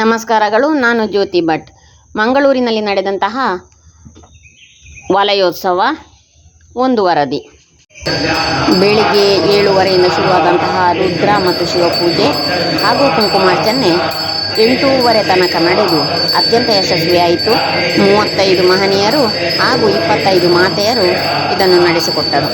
ನಮಸ್ಕಾರಗಳು, ನಾನು ಜ್ಯೋತಿ ಭಟ್. ಮಂಗಳೂರಿನಲ್ಲಿ ನಡೆದಂತಹ ವಲಯೋತ್ಸವ ಒಂದು ವರದಿ ಬೆಳಿಗ್ಗೆ ಏಳುವರೆಯಿಂದ ಶುರುವಾದಂತಹ ರುದ್ರ ಮತ್ತು ಶಿವಪೂಜೆ ಹಾಗೂ ಕುಂಕುಮಾರ್ಚನೆ ಎಂಟೂವರೆ ತನಕ ನಡೆದು ಅತ್ಯಂತ ಯಶಸ್ವಿಯಾಯಿತು. ಮೂವತ್ತೈದು ಮಹನೀಯರು ಹಾಗೂ ಇಪ್ಪತ್ತೈದು ಮಾತೆಯರು ಇದನ್ನು ನಡೆಸಿಕೊಟ್ಟರು.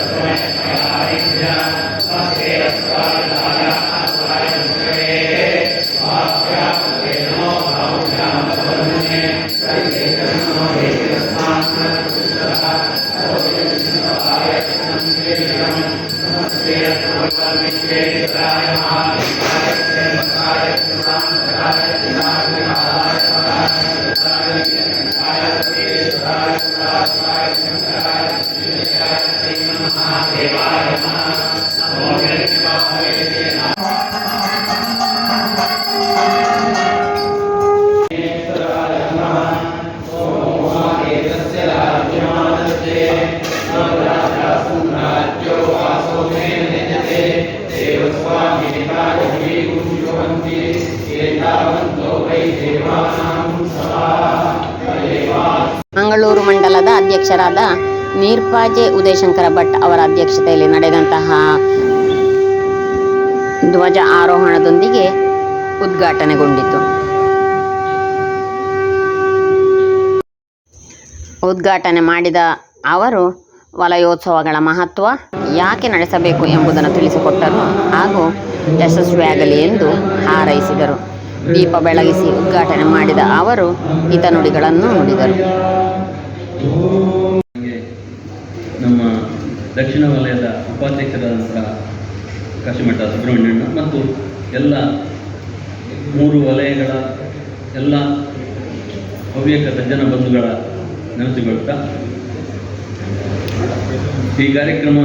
ಮಂಡಲದ ಅಧ್ಯಕ್ಷರಾದ ನೀರ್ಪಾಜೆ ಉದಯಶಂಕರ ಭಟ್ ಅವರ ಅಧ್ಯಕ್ಷತೆಯಲ್ಲಿ ನಡೆದಂತಹ ಧ್ವಜ ಆರೋಹಣದೊಂದಿಗೆ ಉದ್ಘಾಟನೆಗೊಂಡಿತು. ಉದ್ಘಾಟನೆ ಮಾಡಿದ ಅವರು, ವಲಯೋತ್ಸವಗಳ ಮಹತ್ವ ಯಾಕೆ ನಡೆಸಬೇಕು ಎಂಬುದನ್ನು ತಿಳಿಸಿಕೊಟ್ಟರು ಹಾಗೂ ಯಶಸ್ವಿಯಾಗಲಿ ಎಂದು ಹಾರೈಸಿದರು. ದೀಪ ಬೆಳಗಿಸಿ ಉದ್ಘಾಟನೆ ಮಾಡಿದ ಅವರು, ಹಿತನುಡಿಗಳನ್ನು ನುಡಿದರು. ನಮ್ಮ ದಕ್ಷಿಣ ವಲಯದ ಉಪಾಧ್ಯಕ್ಷರಾದಂಥ ಕಾಶಿಮಠ ಸುಬ್ರಹ್ಮಣ್ಯಣ್ಣ ಮತ್ತು ಎಲ್ಲ ಮೂರು ವಲಯಗಳ ಎಲ್ಲ ಹವ್ಯಕ ಸಜ್ಜನ ಬಂಧುಗಳ ನೆನೆಸಿಕೊಳ್ತಾ ಈ ಕಾರ್ಯಕ್ರಮ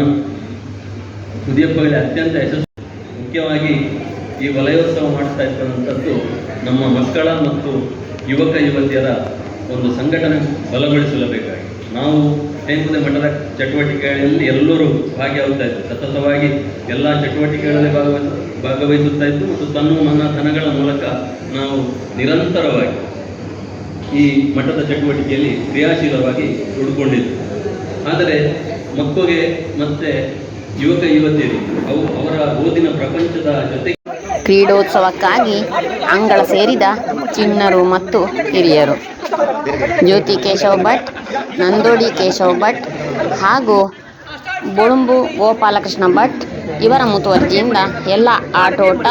ಕುದಿಯಪ್ಪಗಲಿ ಅತ್ಯಂತ ಯಶಸ್ವಿ ಮುಖ್ಯವಾಗಿ ಈ ವಲಯೋತ್ಸವ ಮಾಡ್ತಾ ಇರ್ತಕ್ಕಂಥದ್ದು ನಮ್ಮ ಮಕ್ಕಳ ಮತ್ತು ಯುವಕ ಯುವತಿಯರ ಒಂದು ಸಂಘಟನೆ ಬಲಗೊಳಿಸಲೇಬೇಕಾಗಿ ನಾವು ಟೇಂಕುದೆ ಮಠದ ಚಟುವಟಿಕೆಗಳಲ್ಲಿ ಎಲ್ಲರೂ ಭಾಗಿಯಾಗುತ್ತಾ ಇದ್ದು ಸತತವಾಗಿ ಎಲ್ಲ ಚಟುವಟಿಕೆಗಳಲ್ಲಿ ಭಾಗವಹಿಸ ಭಾಗವಹಿಸುತ್ತಾ ಇದ್ದು ಮತ್ತು ತನ್ನ ಮನ ಧನಗಳ ಮೂಲಕ ನಾವು ನಿರಂತರವಾಗಿ ಈ ಮಠದ ಚಟುವಟಿಕೆಯಲ್ಲಿ ಕ್ರಿಯಾಶೀಲವಾಗಿ ಉಳ್ಕೊಂಡಿದ್ದು ಆದರೆ ಮಕ್ಕಳಿಗೆ ಮತ್ತೆ ಯುವಕ ಯುವತಿಯರು, ಅವು ಅವರ ಓದಿನ ಪ್ರಪಂಚದ ಜೊತೆ ಕ್ರೀಡೋತ್ಸವಕ್ಕಾಗಿ ಅಂಗಳ ಸೇರಿದ ಚಿನ್ನರು ಮತ್ತು ಹಿರಿಯರು. ಜ್ಯೋತಿ ಕೇಶವ ಭಟ್, ನಂದೋಡಿ ಕೇಶವ ಭಟ್ ಹಾಗೂ ಬೊಳುಂಬು ಗೋಪಾಲಕೃಷ್ಣ ಭಟ್ ಇವರ ಮುತುವರ್ಜಿಯಿಂದ ಎಲ್ಲ ಆಟೋಟ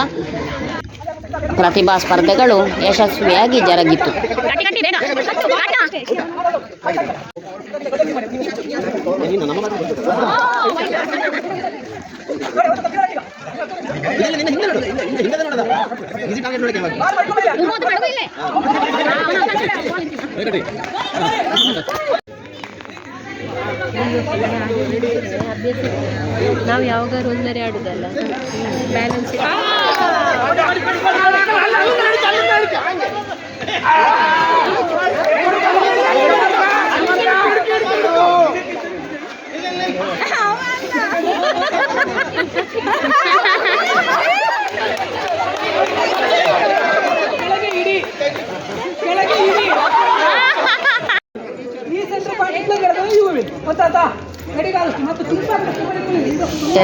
ಪ್ರತಿಭಾ ಸ್ಪರ್ಧೆಗಳು ಯಶಸ್ವಿಯಾಗಿ ಜರುಗಿತು. ನಾವು ಯಾವಾಗಾರು ಒಂದರೆ ಆಡುದಲ್ಲ ಬ್ಯಾಲೆನ್ಸ್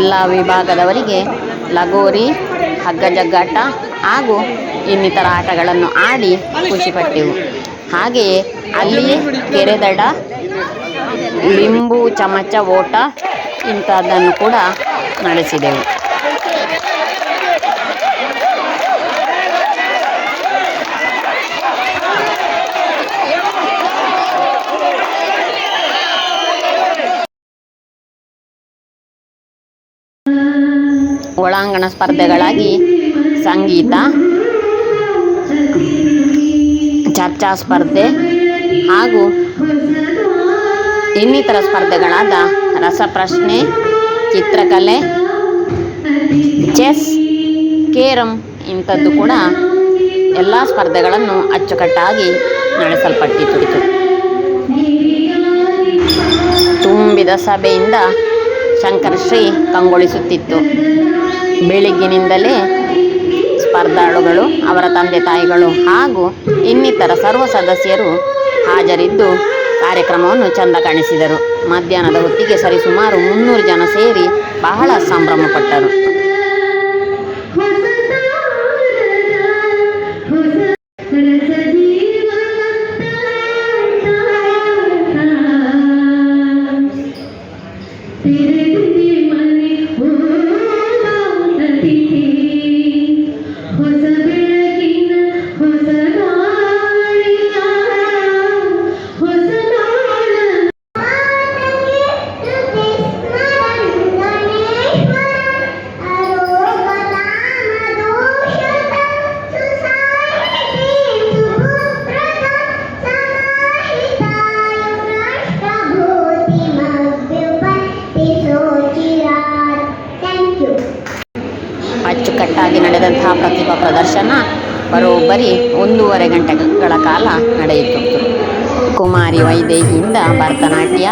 ಎಲ್ಲ ವಿಭಾಗದವರಿಗೆ ಲಗೋರಿ ಹಗ್ಗ ಜಗ್ಗಾಟ ಹಾಗೂ ಇನ್ನಿತರ ಆಟಗಳನ್ನು ಆಡಿ ಖುಷಿಪಟ್ಟೆವು ಹಾಗೆಯೇ ಅಲ್ಲಿ ಕೆರೆದಡ, ಲಿಂಬು ಚಮಚ ಓಟ ಇಂಥದ್ದನ್ನು ಕೂಡ ನಡೆಸಿದೆವು. ಒಳಾಂಗಣ ಸ್ಪರ್ಧೆಗಳಾಗಿ ಸಂಗೀತ, ಚರ್ಚಾ ಸ್ಪರ್ಧೆ ಹಾಗೂ ಇನ್ನಿತರ ಸ್ಪರ್ಧೆಗಳಾದ ರಸಪ್ರಶ್ನೆ, ಚಿತ್ರಕಲೆ, ಚೆಸ್, ಕೇರಂ ಇಂಥದ್ದು ಕೂಡ ಎಲ್ಲ ಸ್ಪರ್ಧೆಗಳನ್ನು ಅಚ್ಚುಕಟ್ಟಾಗಿ ನಡೆಸಲ್ಪಟ್ಟಿತು. ತುಂಬಿದ ಸಭೆಯಿಂದ ಶಂಕರಶ್ರೀ ಕಂಗೊಳಿಸುತ್ತಿತ್ತು. ಬೆಳಿಗ್ಗಿನಿಂದಲೇ ಸ್ಪರ್ಧಾಳುಗಳು, ಅವರ ತಂದೆ ತಾಯಿಗಳು ಹಾಗೂ ಇನ್ನಿತರ ಸರ್ವ ಸದಸ್ಯರು ಹಾಜರಿದ್ದು ಕಾರ್ಯಕ್ರಮವನ್ನು ಚಂದ ಕಾಣಿಸಿದರು. ಮಧ್ಯಾಹ್ನದ ಹೊತ್ತಿಗೆ ಸರಿಸುಮಾರು ಮುನ್ನೂರು ಜನ ಸೇರಿ ಬಹಳ ಸಂಭ್ರಮಪಟ್ಟರು. ಬರೋಬ್ಬರಿ ಒಂದೂವರೆ ಗಂಟೆಗಳ ಕಾಲ ನಡೆಯಿತು. ಕುಮಾರಿ ವೈದೇಹಿಯಿಂದ ಭರತನಾಟ್ಯ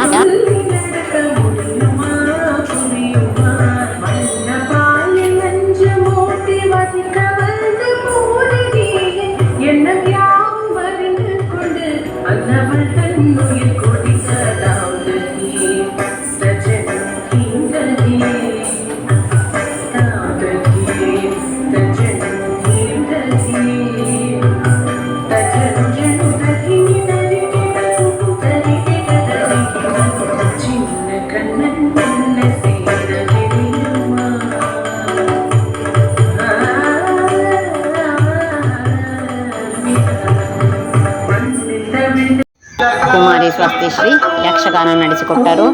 ಕುಮಾರಿ ಸ್ವಸ್ತಿಶ್ರೀ ಯಕ್ಷಗಾನ ನಡೆಸಿಕೊಟ್ಟರು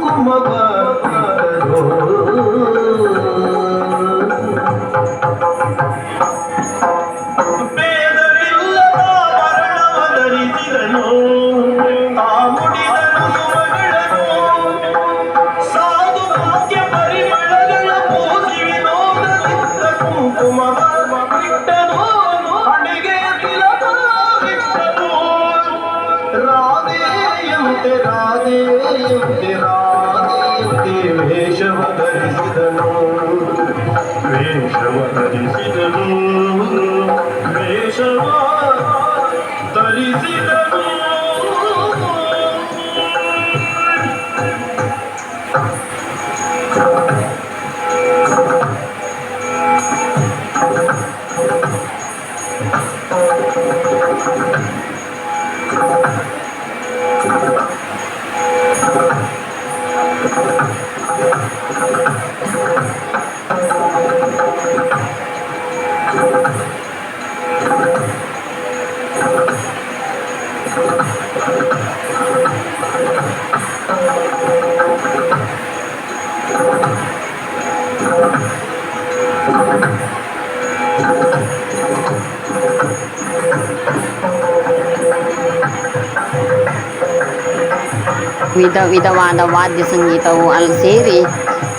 ವಿಧ ವಿಧವಾದ ವಾದ್ಯ ಸಂಗೀತವು ಅಲ್ಲಿ ಸೇರಿ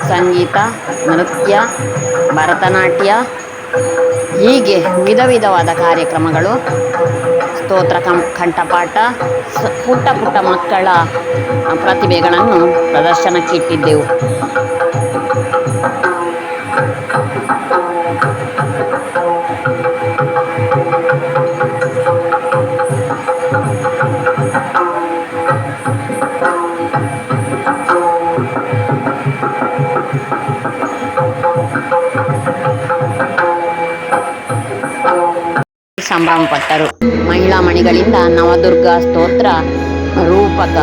ಸಂಗೀತ ನೃತ್ಯ ಭರತನಾಟ್ಯ ಹೀಗೆ ವಿಧ ವಿಧವಾದ ಕಾರ್ಯಕ್ರಮಗಳು. ಸ್ತೋತ್ರ ಕಂ ಕಂಠಪಾಠ ಪುಟ್ಟ ಪುಟ್ಟ ಮಕ್ಕಳ ಪ್ರತಿಭೆಗಳನ್ನು ಪ್ರದರ್ಶನಕ್ಕಿಟ್ಟಿದ್ದೆವು. ಸಂಭ್ರಮಪಟ್ಟರು ಮಹಿಳಾ ಮಣಿಗಳಿಂದ ನವದುರ್ಗಾ ಸ್ತೋತ್ರ ರೂಪಕ.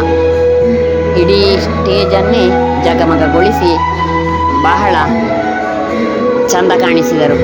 ಇಡೀ ಸ್ಟೇಜನ್ನೇ ಜಗಮಗಗೊಳಿಸಿ ಬಹಳ ಚಂದ ಕಾಣಿಸಿದರು.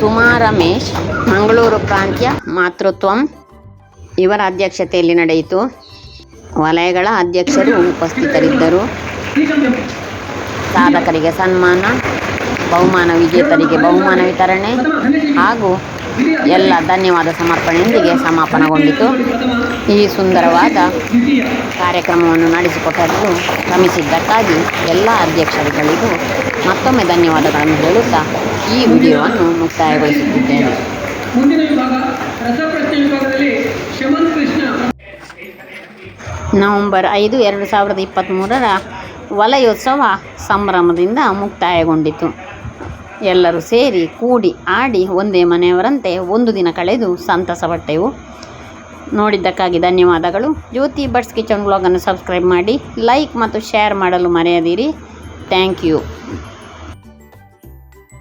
ಸುಮಾ ರಮೇಶ್, ಮಂಗಳೂರು ಪ್ರಾಂತ್ಯ ಮಾತೃತ್ವಂ. ಇವರ ಅಧ್ಯಕ್ಷತೆಯಲ್ಲಿ ನಡೆಯಿತು. ವಲಯಗಳ ಅಧ್ಯಕ್ಷರು ಉಪಸ್ಥಿತರಿದ್ದರು. ಸಾಧಕರಿಗೆ ಸನ್ಮಾನ, ಬಹುಮಾನ ವಿಜೇತರಿಗೆ ಬಹುಮಾನ ವಿತರಣೆ ಹಾಗೂ ಎಲ್ಲ ಧನ್ಯವಾದ ಸಮರ್ಪಣೆಯೊಂದಿಗೆ ಸಮಾಪನಗೊಂಡಿತು. ಈ ಸುಂದರವಾದ ಕಾರ್ಯಕ್ರಮವನ್ನು ನಡೆಸಿಕೊಟ್ಟರು ಶ್ರಮಿಸಿದ್ದಕ್ಕಾಗಿ ಎಲ್ಲ ಅಧ್ಯಕ್ಷರುಗಳಿಗೂ ಮತ್ತೊಮ್ಮೆ ಧನ್ಯವಾದಗಳನ್ನು ಹೇಳುತ್ತಾ ಈ ವಿಡಿಯೋವನ್ನು ಮುಕ್ತಾಯಗೊಳಿಸುತ್ತಿದ್ದೇನೆ. ಮುಂದಿನ ವಿಭಾಗ ರಸಪ್ರಶ್ನೆ ವಿಭಾಗದಲ್ಲಿ ಶಮನ್ ಕೃಷ್ಣ. ನವೆಂಬರ್ ಐದು ಎರಡು ಸಾವಿರದ ಇಪ್ಪತ್ತ್ಮೂರರ ವಲಯೋತ್ಸವ ಸಂಭ್ರಮದಿಂದ ಮುಕ್ತಾಯಗೊಂಡಿತು. ಎಲ್ಲರೂ ಸೇರಿ ಕೂಡಿ ಆಡಿ ಒಂದೇ ಮನೆಯವರಂತೆ ಒಂದು ದಿನ ಕಳೆದು ಸಂತಸಪಟ್ಟೆವು ನೋಡಿದ್ದಕ್ಕಾಗಿ ಧನ್ಯವಾದಗಳು. ಜ್ಯೋತಿ ಬಟ್ಸ್ ಕಿಚನ್ ಬ್ಲಾಗನ್ನು ಸಬ್ಸ್ಕ್ರೈಬ್ ಮಾಡಿ ಲೈಕ್ ಮತ್ತು ಶೇರ್ ಮಾಡಲು ಮರೆಯದಿರಿ. Thank you.